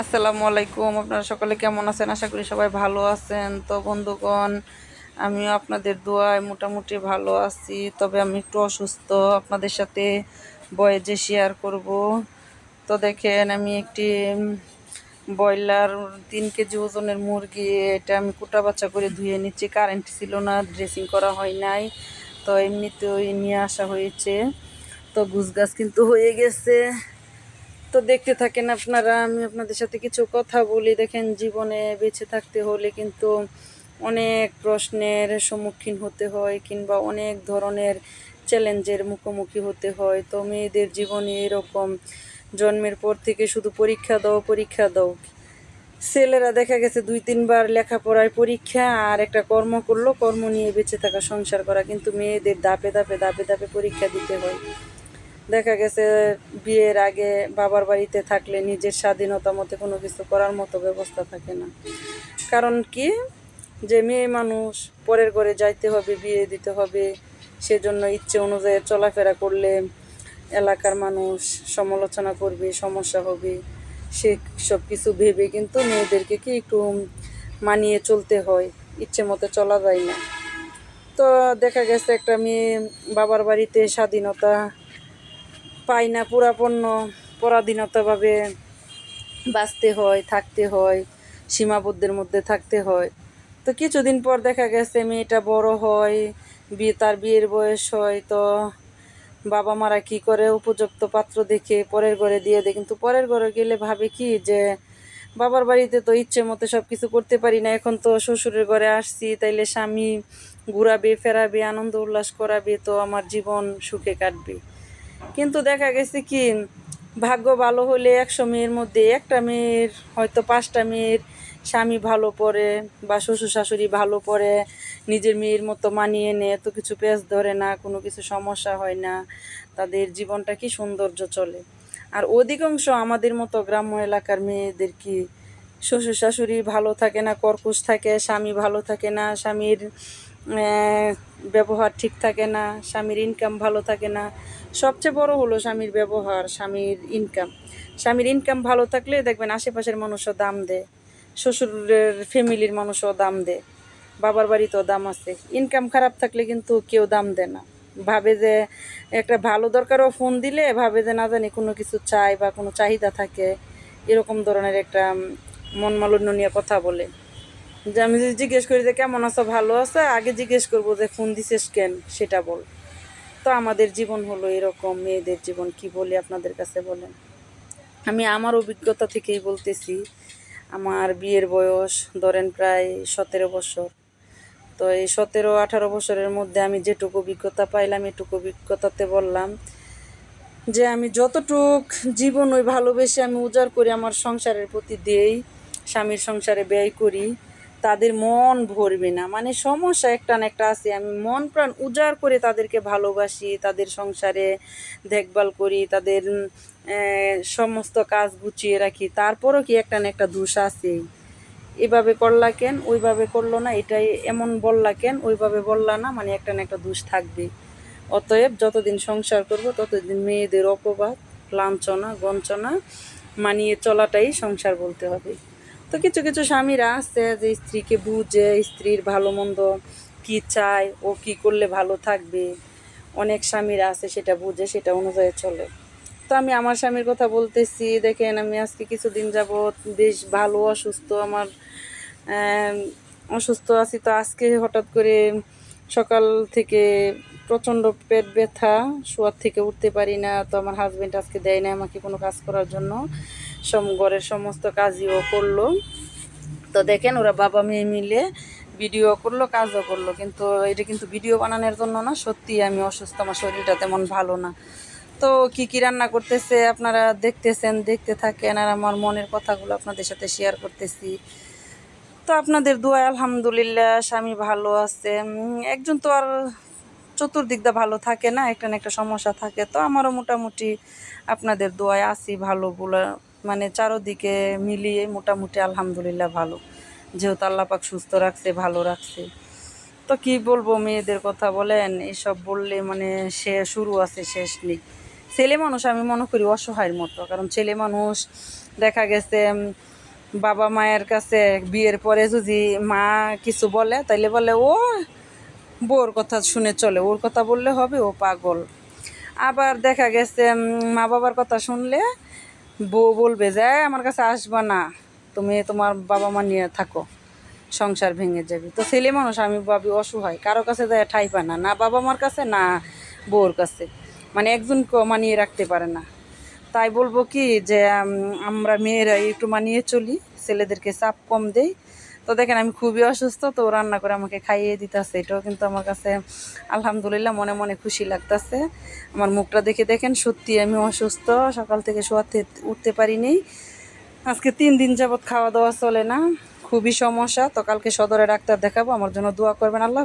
আসসালামু আলাইকুম। আপনারা সকলে কেমন আছেন? আশা করি সবাই ভালো আছেন। তো বন্ধুগণ, আমিও আপনাদের দোয়ায় মোটামুটি ভালো আছি। তবে আমি একটু অসুস্থ। আপনাদের সাথে বয়েজে শেয়ার করব। তো দেখেন, আমি একটি ব্রয়লার তিন কেজি ওজনের মুরগি, এটা আমি কুটা বাচ্চা করে ধুয়ে নিচ্ছি। কারেন্ট ছিল না ড্রেসিং করা হয় নাই। তো এমনিতেই নিয়ে আসা হয়েছে। তো গুছ গাছ কিন্তু হয়ে গেছে। তো দেখতে থাকেন আপনারা, আমি আপনাদের সাথে কিছু কথা বলি। দেখেন, জীবনে বেঁচে থাকতে হলে কিন্তু অনেক প্রশ্নের সম্মুখীন হতে হয় কিংবা অনেক ধরনের চ্যালেঞ্জের মুখোমুখি হতে হয়। তো মেয়েদের জীবনে এরকম, জন্মের পর থেকে শুধু পরীক্ষা দাও পরীক্ষা দাও। ছেলেরা দেখা গেছে দুই, তিনবার লেখাপড়ায় পরীক্ষা আর একটা কর্ম করল, কর্ম নিয়ে বেঁচে থাকা, সংসার করা। কিন্তু মেয়েদের দাপে দাপে দাপে দাপে পরীক্ষা দিতে হয়। দেখা গেছে বিয়ের আগে বাবার বাড়িতে থাকলে নিজের স্বাধীনতা মতে কোনো কিছু করার মতো ব্যবস্থা থাকে না। কারণ কি? যে মেয়ে মানুষ, পরের ঘরে যাইতে হবে, বিয়ে দিতে হবে, সেজন্য ইচ্ছে অনুযায়ী চলাফেরা করলে এলাকার মানুষ সমালোচনা করবে, সমস্যা হবে। সে সব কিছু ভেবে কিন্তু মেয়েদেরকে কি একটু মানিয়ে চলতে হয়? ইচ্ছে মতো চলা যায় না। তো দেখা গেছে একটা মেয়ে বাবার বাড়িতে স্বাধীনতা পাই না পুরাপন্ন পরাধীনতাভাবে বাঁচতে হয়, থাকতে হয়, সীমাবদ্ধের মধ্যে থাকতে হয়। তো কিছুদিন পর দেখা গেছে, মেয়েটা বড় হয় বিয়ে তার বিয়ের বয়স হয়, তো বাবা মারা কি করে উপযুক্ত পাত্র দেখে পরের ঘরে দিয়ে দেয়। কিন্তু পরের ঘরে গেলে ভাবে কি যে, বাবার বাড়িতে তো ইচ্ছে মতো সব কিছু করতে পারি না, এখন তো শ্বশুরের ঘরে আসছি, তাইলে স্বামী ঘুরাবে, ফেরাবে, আনন্দ উল্লাস করাবে, তো আমার জীবন সুখে কাটবে। কিন্তু দেখা গেছে কি, ভাগ্য ভালো হলে একশো মেয়ের মধ্যে একটা মেয়ের, হয়তো পাঁচটা মেয়ের স্বামী ভালো পড়ে বা শ্বশুর শাশুড়ি ভালো পড়ে, নিজের মেয়ের মতো মানিয়ে নেয় এত কিছু পেঁচ ধরে না, কোনো কিছু সমস্যা হয় না, তাদের জীবনটা কি সৌন্দর্য চলে। আর অধিকাংশ আমাদের মতো গ্রাম্য এলাকার মেয়েদের কি, শ্বশুর শাশুড়ি ভালো থাকে না, কর্কশ থাকে, স্বামী ভালো থাকে না, স্বামীর ব্যবহার ঠিক থাকে না স্বামীর ইনকাম ভালো থাকে না। সবচেয়ে বড় হলো স্বামীর ব্যবহার স্বামীর ইনকাম স্বামীর ইনকাম ভালো থাকলে দেখবেন আশেপাশের মানুষও দাম দেয় শ্বশুরের ফ্যামিলির মানুষও দাম দেয় বাবার বাড়িতেও দাম আছে। ইনকাম খারাপ থাকলে কিন্তু কেউ দাম দেয় না। ভাবে যে একটা ভালো দরকারও ফোন দিলে ভাবে যে না জানি কোনো কিছু চাই বা কোনো চাহিদা থাকে এরকম ধরনের একটা উম, মন মালিন্য নিয়ে কথা বলে। যে আমি যদি জিজ্ঞেস করি যে কেমন আছো, ভালো আছো? আগে জিজ্ঞেস করব যে ফোন দিছিস কেন? সেটা বল। তো আমাদের জীবন হলো এরকম, মেয়েদের জীবন, কি বলি আপনাদের কাছে বলেন? আমি আমার অভিজ্ঞতা থেকেই বলতেছি, আমার বিয়ের বয়স ধরেন প্রায় সতেরো বছর। তো এই সতেরো, আঠারো বছরের মধ্যে আমি যেটুকু অভিজ্ঞতা পাইলাম, এটুকু অভিজ্ঞতাতে বললাম যে আমি যতটুক জীবন ওই ভালোবেসে আমি উজাড় করে আমার সংসারের প্রতি দেই স্বামীর সংসারে ব্যয় করি তাদের মন ভরবে না। মানে সমস্যা একটা না একটা আছে। আমি মন প্রাণ উজাড় করে তাদেরকে ভালোবাসি, তাদের সংসারে দেখভাল করি, তাদের সমস্ত কাজ গুছিয়ে রাখি। তারপরও কি একটা না একটা দোষ আছে এভাবে করলা কেন? ওইভাবে করল না। এটাই এমন বললা কেন? ওইভাবে বললা না। মানে একটা না একটা দোষ থাকবে। অতএব যতদিন সংসার করব, ততদিন মেয়েদের অপবাদ, লাঞ্ছনা গঞ্চনা মানিয়ে চলাটাই সংসার বলতে হবে। তো কিছু কিছু স্বামীরা আছে যে স্ত্রীকে বুঝে, স্ত্রীর ভালো মন্দ কী চায়, ও কি করলে ভালো থাকবে। অনেক স্বামীরা আছে সেটা বুঝে, সেটা অনুযায়ী চলে। তো আমি আমার স্বামীর কথা বলতেছি, দেখেন আমি আজকে কিছুদিন যাবৎ বেশ ভালো, অসুস্থ, আমার অসুস্থ আছি তো আজকে হঠাৎ করে সকাল থেকে প্রচণ্ড পেট ব্যথা, শোয়ার থেকে উঠতে পারি না, তো আমার হাজবেন্ড আজকে দেয় না আমাকে কোনো কাজ করার জন্য। সম ঘরের সমস্ত কাজই ও করল। তো দেখেন ওরা বাবা মেয়ে মিলে ভিডিও করল, কাজও করল। কিন্তু এটা কিন্তু ভিডিও বানানোর জন্য না সত্যি আমি অসুস্থ, আমার শরীরটা তেমন ভালো না। তো কি কি রান্না করতেছে আপনারা দেখতেছেন, দেখতে থাকেন, আর আমার মনের কথাগুলো আপনাদের সাথে শেয়ার করতেছি। তো আপনাদের দোয়া, আলহামদুলিল্লাহ, স্বামী ভালো আছে। একজন তো আর চতুর্দিক দিয়ে ভালো থাকে না, একটা না একটা সমস্যা থাকে। তো আমারও মোটামুটি আপনাদের দোয়ায় আছি ভালো বলে মানে চারোদিকে মিলিয়ে মোটামুটি আলহামদুলিল্লাহ ভালো। যেহেতু আল্লাপাক সুস্থ রাখছে, ভালো রাখছে। তো কি বলব, মেয়েদের কথা বলেন, এসব বললে মানে সে শুরু আছে, শেষ নেই। ছেলে মানুষ আমি মনে করি অসহায়ের মতো, কারণ ছেলে মানুষ দেখা গেছে বাবা মায়ের কাছে বিয়ের পরে যদি মা কিছু বলে, তাইলে বলে, ও, বউর কথা শুনে চলে, ওর কথা বললে হবে, ও পাগল। আবার দেখা গেছে মা বাবার কথা শুনলে বউ বলবে যে "এই, আমার কাছে আসবে না। তুমি তোমার বাবা মা নিয়ে থাকো। সংসার ভেঙে যাবে। তো ছেলে মানুষ আমি ভাবি অসহায়। কারও কাছে যায় ঠাই পায় না। না বাবা মার কাছে না বউর কাছে। মানে একজনকে মানিয়ে রাখতে পারে না। তাই বলব কি যে আমরা মেয়েরা একটু মানিয়ে চলি। ছেলেদেরকে চাপ কম দেই। তো দেখেন, আমি খুবই অসুস্থ, তো রান্না করে আমাকে খাইয়ে দিতেছে। এটাও কিন্তু আমার কাছে আলহামদুলিল্লাহ মনে মনে খুশি লাগতেছে। আমার মুখটা দেখে দেখেন সত্যি আমি অসুস্থ, সকাল থেকে শোয়াতে উঠতে পারিনি। আজকে তিন দিন যাবৎ খাওয়া দাওয়া চলে না, খুবই সমস্যা। তো কালকে সদরে ডাক্তার দেখাবো, আমার জন্য দোয়া করবেন আল্লাহ।